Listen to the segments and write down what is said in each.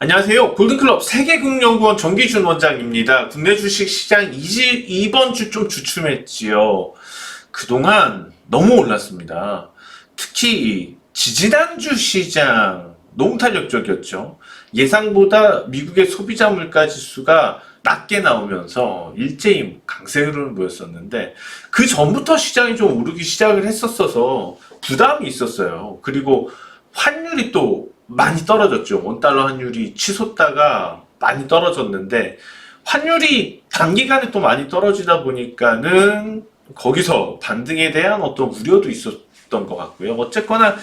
안녕하세요. 골든클럽 세계국연구원 정기준 원장입니다. 국내 주식 시장 이지, 이번 주 좀 주춤했지요. 그동안 너무 올랐습니다. 특히 이 지지난주 시장 너무 탄력적이었죠. 예상보다 미국의 소비자 물가 지수가 낮게 나오면서 일제히 강세 흐름을 보였었는데 그 전부터 시장이 좀 오르기 시작을 했었어서 부담이 있었어요. 그리고 환율이 또 많이 떨어졌죠. 원달러 환율이 치솟다가 많이 떨어졌는데 환율이 단기간에 또 많이 떨어지다 보니까는 거기서 반등에 대한 어떤 우려도 있었던 것 같고요. 어쨌거나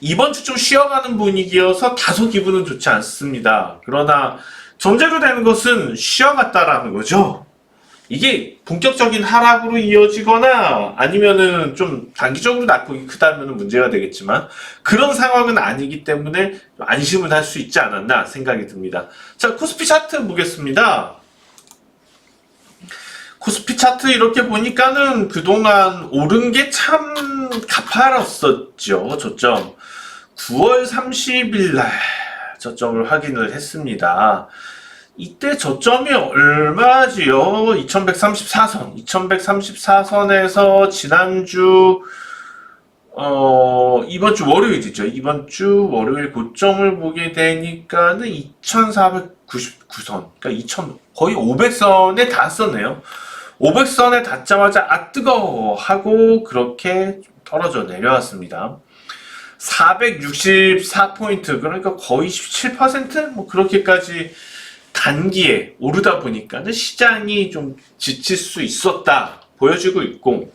이번 주 좀 쉬어가는 분위기여서 다소 기분은 좋지 않습니다. 그러나 전제로 되는 것은 쉬어갔다라는 거죠. 이게 본격적인 하락으로 이어지거나 아니면은 좀 단기적으로 낙폭이 크다면 문제가 되겠지만 그런 상황은 아니기 때문에 좀 안심을 할 수 있지 않았나 생각이 듭니다. 자, 코스피 차트 보겠습니다. 코스피 차트 이렇게 보니까는 그동안 오른 게 참 가파랐었죠. 저점. 9월 30일 날 저점을 확인을 했습니다. 이때 저점이 얼마지요? 2134선. 2134선에서 지난주 어, 이번 주 월요일이죠. 이번 주 월요일 고점을 보게 되니까는 2499선. 그러니까 2000, 거의 500선에 닿았었네요. 500선에 닿자마자 아 뜨거워 하고 그렇게 떨어져 내려왔습니다. 464포인트 그러니까 거의 17%뭐 그렇게까지 단기에 오르다 보니까는 시장이 좀 지칠 수 있었다 보여지고 있고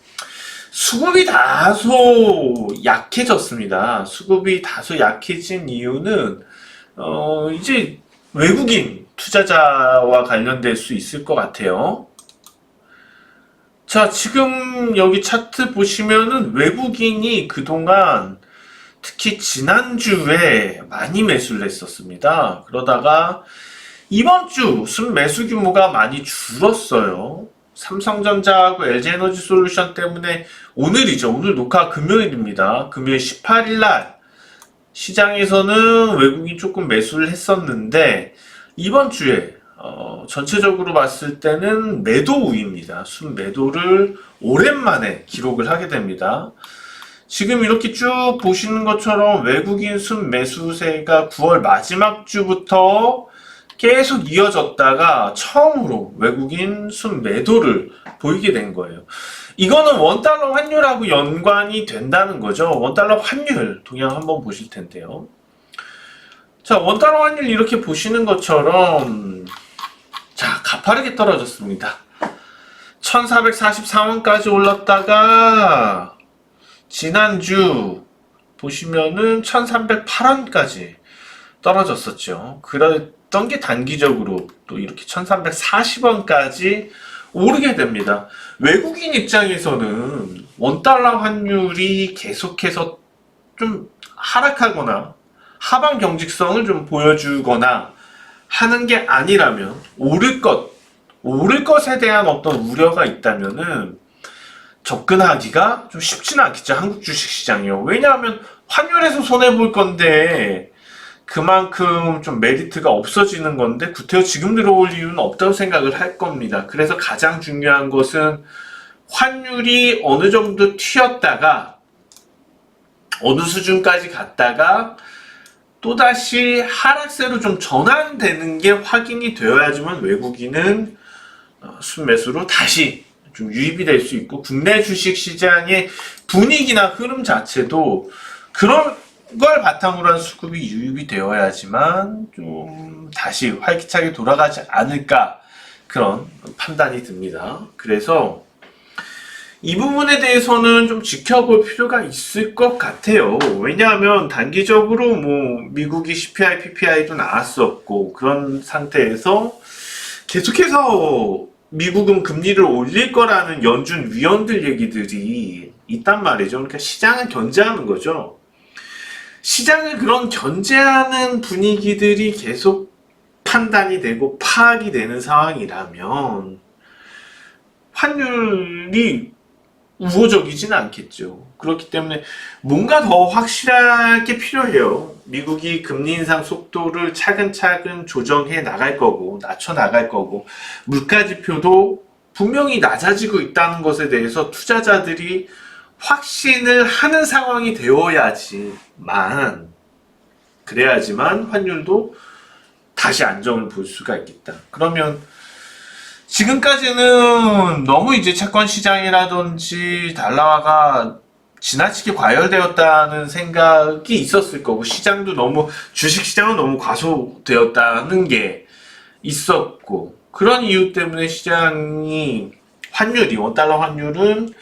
수급이 다소 약해졌습니다. 수급이 다소 약해진 이유는 어 이제 외국인 투자자와 관련될 수 있을 것 같아요. 자, 지금 여기 차트 보시면은 외국인이 그동안 특히 지난주에 많이 매수를 했었습니다. 그러다가 이번 주 순매수 규모가 많이 줄었어요. 삼성전자하고 LG에너지 솔루션 때문에 오늘이죠. 오늘 녹화 금요일입니다. 금요일 18일 날 시장에서는 외국인 조금 매수를 했었는데 이번 주에 어, 전체적으로 봤을 때는 매도 우입니다. 순매도를 오랜만에 기록을 하게 됩니다. 지금 이렇게 쭉 보시는 것처럼 외국인 순매수세가 9월 마지막 주부터 계속 이어졌다가 처음으로 외국인 순매도를 보이게 된 거예요. 이거는 원달러 환율하고 연관이 된다는 거죠. 원달러 환율 동향 한번 보실 텐데요. 자, 원달러 환율 이렇게 보시는 것처럼 자, 가파르게 떨어졌습니다. 1444원까지 올랐다가 지난주 보시면은 1308원까지 떨어졌었죠. 그 랬던 게 단기적으로 또 이렇게 1340원까지 오르게 됩니다. 외국인 입장에서는 원달러 환율이 계속해서 좀 하락하거나 하방 경직성을 좀 보여주거나 하는 게 아니라면 오를 것, 오를 것에 대한 어떤 우려가 있다면은 접근하기가 좀 쉽지는 않겠죠. 한국 주식 시장이요. 왜냐하면 환율에서 손해 볼 건데 그만큼 좀 메리트가 없어지는 건데 구태여 지금 들어올 이유는 없다고 생각을 할 겁니다. 그래서 가장 중요한 것은 환율이 어느 정도 튀었다가 어느 수준까지 갔다가 또다시 하락세로 좀 전환되는 게 확인이 되어야지만 외국인은 어, 순매수로 다시 좀 유입이 될 수 있고 국내 주식 시장의 분위기나 흐름 자체도 그런 걸 바탕으로 한 수급이 유입이 되어야지만 좀 다시 활기차게 돌아가지 않을까 그런 판단이 듭니다. 그래서 이 부분에 대해서는 좀 지켜볼 필요가 있을 것 같아요. 왜냐하면 단기적으로 뭐 미국이 CPI, PPI도 나왔었고 그런 상태에서 계속해서 미국은 금리를 올릴 거라는 연준 위원들 얘기들이 있단 말이죠. 그러니까 시장을 견제하는 거죠. 시장을 그런 견제하는 분위기들이 계속 판단이 되고 파악이 되는 상황이라면 환율이 우호적이지는 않겠죠. 그렇기 때문에 뭔가 더 확실할 게 필요해요. 미국이 금리 인상 속도를 차근차근 조정해 나갈 거고 낮춰 나갈 거고 물가 지표도 분명히 낮아지고 있다는 것에 대해서 투자자들이 확신을 하는 상황이 되어야지만 그래야지만 환율도 다시 안정을 볼 수가 있겠다. 그러면 지금까지는 너무 이제 채권 시장이라든지 달러화가 지나치게 과열되었다는 생각이 있었을 거고 시장도 너무 주식 시장은 너무 과소되었다는 게 있었고 그런 이유 때문에 시장이 환율이 원달러 환율은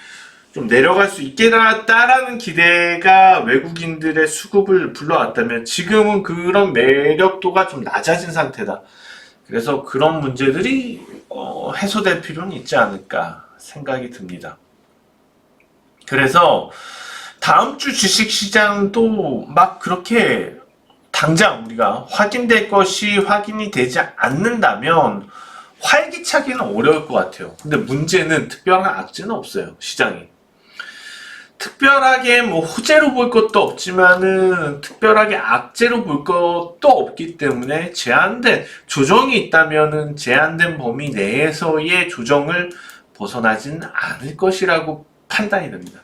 좀 내려갈 수 있겠다라는 기대가 외국인들의 수급을 불러왔다면 지금은 그런 매력도가 좀 낮아진 상태다. 그래서 그런 문제들이 어, 해소될 필요는 있지 않을까 생각이 듭니다. 그래서 다음 주 주식 시장도 막 그렇게 당장 우리가 확인될 것이 확인이 되지 않는다면 활기차기는 어려울 것 같아요. 근데 문제는 특별한 악재는 없어요. 시장이. 특별하게 뭐 호재로 볼 것도 없지만은 특별하게 악재로 볼 것도 없기 때문에 제한된 조정이 있다면은 제한된 범위 내에서의 조정을 벗어나진 않을 것이라고 판단이 됩니다.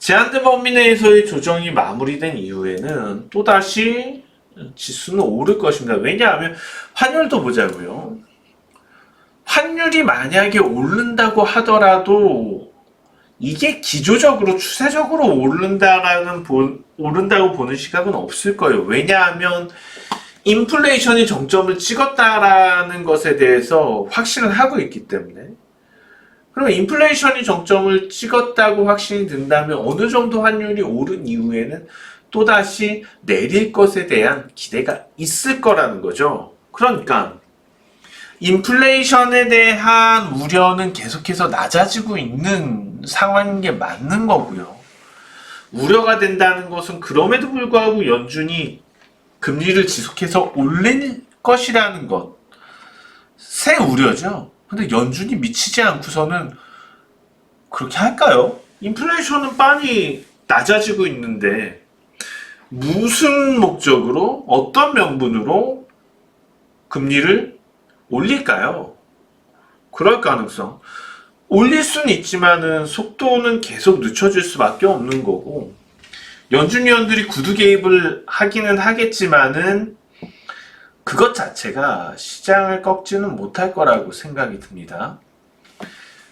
제한된 범위 내에서의 조정이 마무리된 이후에는 또다시 지수는 오를 것입니다. 왜냐하면 환율도 보자고요. 환율이 만약에 오른다고 하더라도 이게 기조적으로 추세적으로 오른다라는 보, 오른다고 보는 시각은 없을 거예요. 왜냐하면 인플레이션이 정점을 찍었다라는 것에 대해서 확신을 하고 있기 때문에 그러면 인플레이션이 정점을 찍었다고 확신이 든다면 어느 정도 환율이 오른 이후에는 또다시 내릴 것에 대한 기대가 있을 거라는 거죠. 그러니까 인플레이션에 대한 우려는 계속해서 낮아지고 있는 상황인 게 맞는 거고요. 우려가 된다는 것은 그럼에도 불구하고 연준이 금리를 지속해서 올릴 것이라는 것. 새 우려죠. 근데 연준이 미치지 않고서는 그렇게 할까요? 인플레이션은 빨리 낮아지고 있는데 무슨 목적으로 어떤 명분으로 금리를 올릴까요? 그럴 가능성. 올릴 수는 있지만은 속도는 계속 늦춰질 수밖에 없는 거고 연준 위원들이 구두 개입을 하기는 하겠지만은 그것 자체가 시장을 꺾지는 못할 거라고 생각이 듭니다.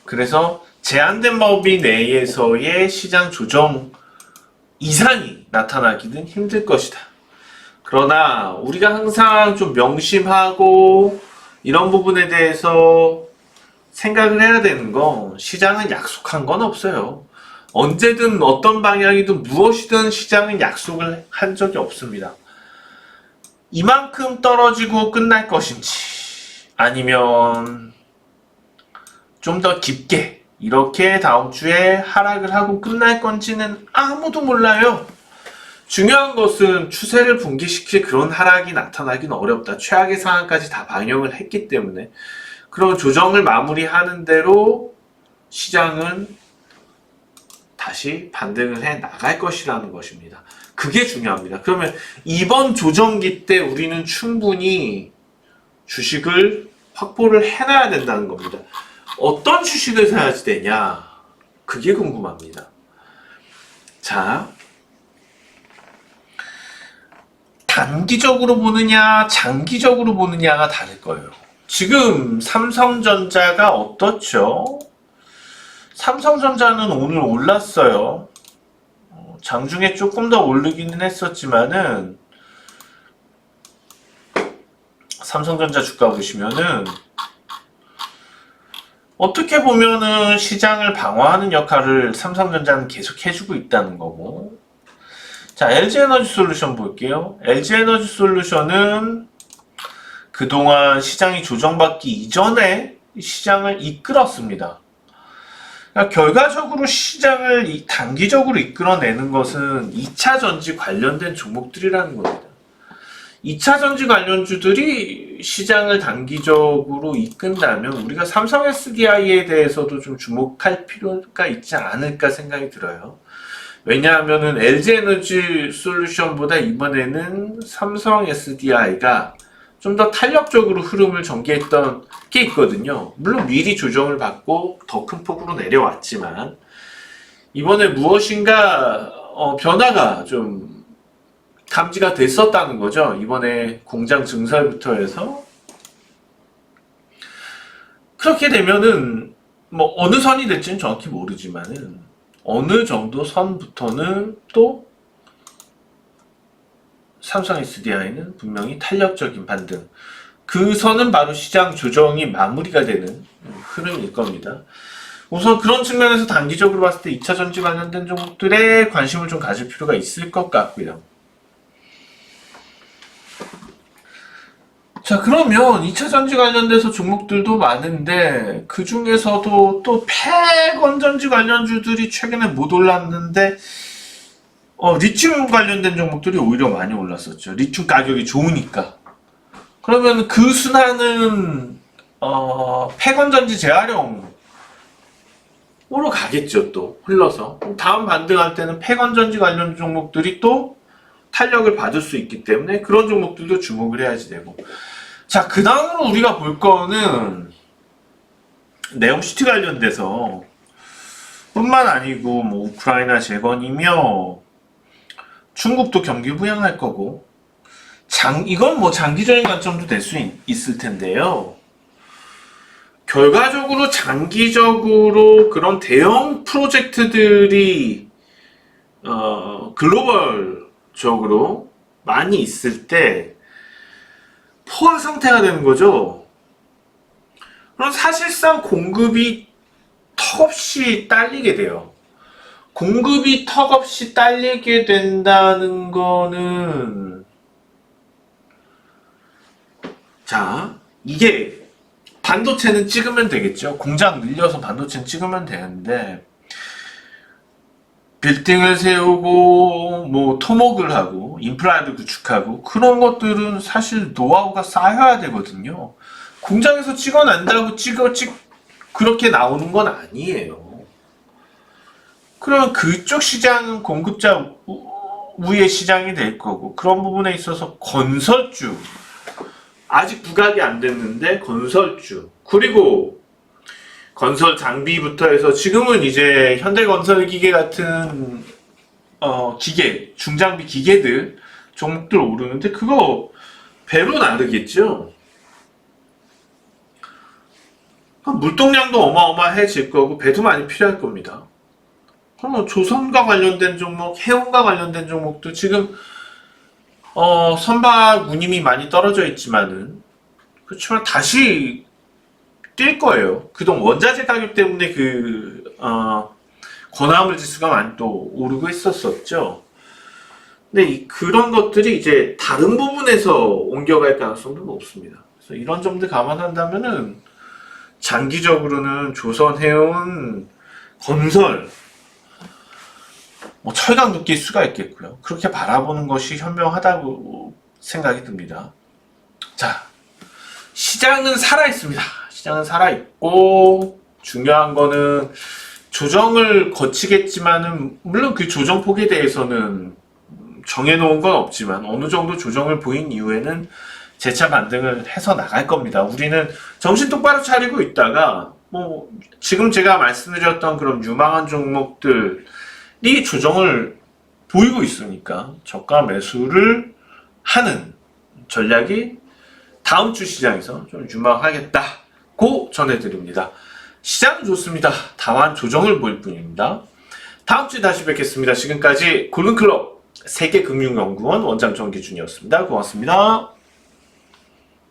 그래서 제한된 범위 내에서의 시장 조정 이상이 나타나기는 힘들 것이다. 그러나 우리가 항상 좀 명심하고 이런 부분에 대해서 생각을 해야 되는 건 시장은 약속한 건 없어요. 언제든 어떤 방향이든 무엇이든 시장은 약속을 한 적이 없습니다. 이만큼 떨어지고 끝날 것인지 아니면 좀 더 깊게 이렇게 다음 주에 하락을 하고 끝날 건지는 아무도 몰라요. 중요한 것은 추세를 붕괴시킬 그런 하락이 나타나기는 어렵다. 최악의 상황까지 다 반영을 했기 때문에 그런 조정을 마무리하는 대로 시장은 다시 반등을 해 나갈 것이라는 것입니다. 그게 중요합니다. 그러면 이번 조정기 때 우리는 충분히 주식을 확보를 해놔야 된다는 겁니다. 어떤 주식을 사야지 되냐? 그게 궁금합니다. 자, 단기적으로 보느냐, 장기적으로 보느냐가 다를 거예요. 지금 삼성전자가 어떻죠? 삼성전자는 오늘 올랐어요. 어, 장중에 조금 더 오르기는 했었지만은 삼성전자 주가 보시면은 어떻게 보면은 시장을 방어하는 역할을 삼성전자는 계속 해주고 있다는 거고 자, LG에너지 솔루션 볼게요. LG에너지 솔루션은 그동안 시장이 조정받기 이전에 시장을 이끌었습니다. 그러니까 결과적으로 시장을 단기적으로 이끌어내는 것은 2차 전지 관련된 종목들이라는 겁니다. 2차 전지 관련주들이 시장을 단기적으로 이끈다면 우리가 삼성 SDI에 대해서도 좀 주목할 필요가 있지 않을까 생각이 들어요. 왜냐하면은 LG에너지 솔루션보다 이번에는 삼성 SDI가 좀 더 탄력적으로 흐름을 전개했던 게 있거든요. 물론 미리 조정을 받고 더 큰 폭으로 내려왔지만 이번에 무엇인가 어, 변화가 좀 감지가 됐었다는 거죠. 이번에 공장 증설부터 해서 그렇게 되면은 뭐 어느 선이 될지는 정확히 모르지만은 어느 정도 선부터는 또 삼성 SDI는 분명히 탄력적인 반등. 그 선은 바로 시장 조정이 마무리가 되는 흐름일 겁니다. 우선 그런 측면에서 단기적으로 봤을 때 2차 전지 관련된 종목들에 관심을 좀 가질 필요가 있을 것 같고요. 자, 그러면 2차 전지 관련돼서 종목들도 많은데, 그 중에서도 또 폐건전지 관련주들이 최근에 못 올랐는데, 어, 리튬 관련된 종목들이 오히려 많이 올랐었죠. 리튬 가격이 좋으니까. 그러면 그 순환은, 어, 폐건전지 재활용, 으로 가겠죠, 또. 흘러서. 다음 반등할 때는 폐건전지 관련 종목들이 또 탄력을 받을 수 있기 때문에 그런 종목들도 주목을 해야지 되고. 자, 그 다음으로 우리가 볼 거는 네옴시티 관련돼서 뿐만 아니고 뭐 우크라이나 재건이며 중국도 경기 부양할 거고 장 이건 뭐 장기적인 관점도 될 수 있을 텐데요. 결과적으로 장기적으로 그런 대형 프로젝트들이 어, 글로벌적으로 많이 있을 때 포화 상태가 되는 거죠. 그럼 사실상 공급이 턱없이 딸리게 돼요. 공급이 턱없이 딸리게 된다는 거는 자 이게 반도체는 찍으면 되겠죠. 공장 늘려서 반도체는 찍으면 되는데 빌딩을 세우고 뭐 토목을 하고 인프라를 구축하고 그런 것들은 사실 노하우가 쌓여야 되거든요. 공장에서 찍어낸다고 찍어 찍 그렇게 나오는 건 아니에요. 그러면 그쪽 시장은 공급자 우- 우의 시장이 될 거고 그런 부분에 있어서 건설주 아직 부각이 안 됐는데 건설주 그리고 건설 장비부터 해서 지금은 이제 현대건설기계 같은 어 기계 중장비 기계들 종목들 오르는데 그거 배로 나르겠죠. 물동량도 어마어마해질 거고 배도 많이 필요할 겁니다. 그러면 조선과 관련된 종목, 해운과 관련된 종목도 지금 어, 선박 운임이 많이 떨어져 있지만은 그렇지만 다시 뛸 거예요. 그동안 원자재 가격 때문에 그 어, 권화물 지수가 많이 또 오르고 있었었죠. 근데 이, 그런 것들이 이제 다른 부분에서 옮겨갈 가능성도 높습니다. 그래서 이런 점들 감안한다면은 장기적으로는 조선, 해운, 건설, 뭐 철강 느낄 수가 있겠고요. 그렇게 바라보는 것이 현명하다고 생각이 듭니다. 자, 시장은 살아 있습니다. 시장은 살아 있고 중요한 거는 조정을 거치겠지만은 물론 그 조정 폭에 대해서는 정해놓은 건 없지만 어느 정도 조정을 보인 이후에는 재차 반등을 해서 나갈 겁니다. 우리는 정신 똑바로 차리고 있다가 뭐 지금 제가 말씀드렸던 그런 유망한 종목들 이 조정을 보이고 있으니까 저가 매수를 하는 전략이 다음 주 시장에서 좀 유망하겠다고 전해드립니다. 시장 좋습니다. 다만 조정을 보일 뿐입니다. 다음 주에 다시 뵙겠습니다. 지금까지 골든클럽 세계금융연구원 원장 정기준이었습니다. 고맙습니다.